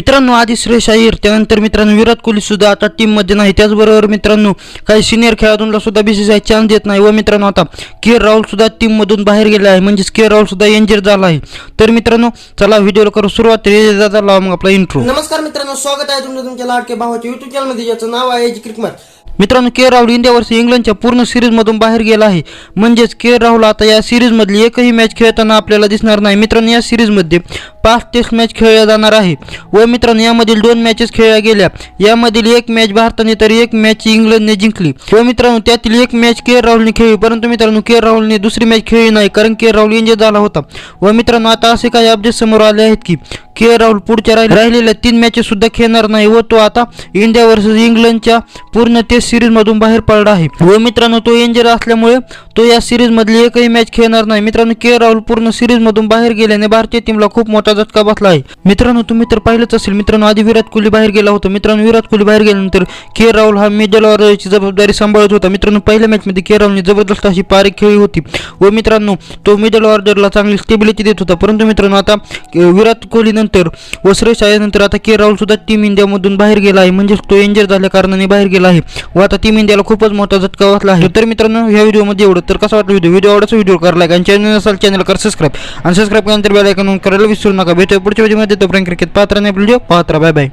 मित्रांनो आधी श्रेयस अय्यर त्यानंतर मित्रांनो विराट कोहली सुद्धा आता टीममध्ये नाही. त्याचबरोबर मित्रांनो काही सिनियर खेळाडूंना सुद्धा बीसीसीआय चान्स देत नाही. व मित्रांनो आता के राहुल सुद्धा टीम मधून बाहेर गेला आहे. म्हणजेच के राहुल सुद्धा इंजर झाला आहे. तर मित्रांनो चला व्हिडिओला करू सुरुवात. दादा लावा मग आपला इंट्रो नमस्कार मित्रांनो स्वागत आहे तुमचं तुमच्या लाडके भावाच्या युट्यूब चॅनलमध्ये ज्याचं नाव आहे क्रिकमत मित्रांनो के राहुल इंडिया वर्ष इंग्लंडच्या पूर्ण सिरीजमधून बाहेर गेला आहे. म्हणजेच के राहुल आता या सिरीजमधली एकही मॅच खेळताना आपल्याला दिसणार नाही. मित्रांनो या सिरीजमध्ये पाच टेस्ट मॅच खेळल्या जाणार आहे. व मित्रांनो यामधील दोन मॅचेस खेळल्या गेल्या. यामधील एक मॅच भारताने तर एक मॅच इंग्लंडने जिंकली. व मित्रांनो त्यातील एक मॅच के राहुलने खेळली. परंतु मित्रांनो के राहुलने दुसरी मॅच खेळली नाही कारण के राहुल इंजर झाला होता. व मित्रांनो आता असे काही अपडेट समोर आले आहेत की के राहुल पुढच्या राहिलेल्या तीन मॅचेस सुद्धा खेळणार नाही. व तो आता इंडिया वर्सेस इंग्लंडच्या पूर्ण टेस्ट सिरीज मधून बाहेर पडला आहे. व मित्रांनो तो इंजर असल्यामुळे तो या सिरीज मधली एकही मॅच खेळणार नाही. मित्रांनो के राहुल पूर्ण सिरीज मधून बाहेर गेल्याने भारतीय टीमला खूप मोठा झटका बसला आहे. मित्रांनो तुम्ही तर पाहिलंच असेल. मित्रांनो आधी विराट कोहली बाहेर गेला होता. मित्रांनो विराट कोहली बाहेर गेल्यानंतर के राहुल हा मिडल ऑर्डरची जबाबदारी सांभाळत होता. मित्रांनो पहिल्या मॅचमध्ये के राहुलने जबरदस्त अशी पारी खेळली होती. व मित्रांनो तो मिडल ऑर्डरला चांगली स्टेबिलिटी देत होता. परंतु मित्रांनो आता विराट कोहली नंतर व श्रेयस आता के राहुल सुद्धा टीम इंडियामधून बाहेर गेला आहे. म्हणजेच तो इंजर झाल्या कारणाने बाहेर गेला आहे. व आता टीम इंडियाला खूपच मोठा झटका बसला आहे. तर मित्रांनो ह्या व्हिडिओमध्ये एवढं. तर कसा वाटला व्हिडिओ? व्हिडिओ आवडायचा व्हिडिओ करा लाईक आणि चॅनल असाल चॅनल कर सबस्क्राईब आणि सबस्क्राईब केल्यानंतर बेल आयकॉन करायला विसरू नका. भेटूया पुढच्या व्हिडिओमध्ये तोपर्यंत क्रिकेट पात्र नाही व्हिडिओ पात्र बाय बाय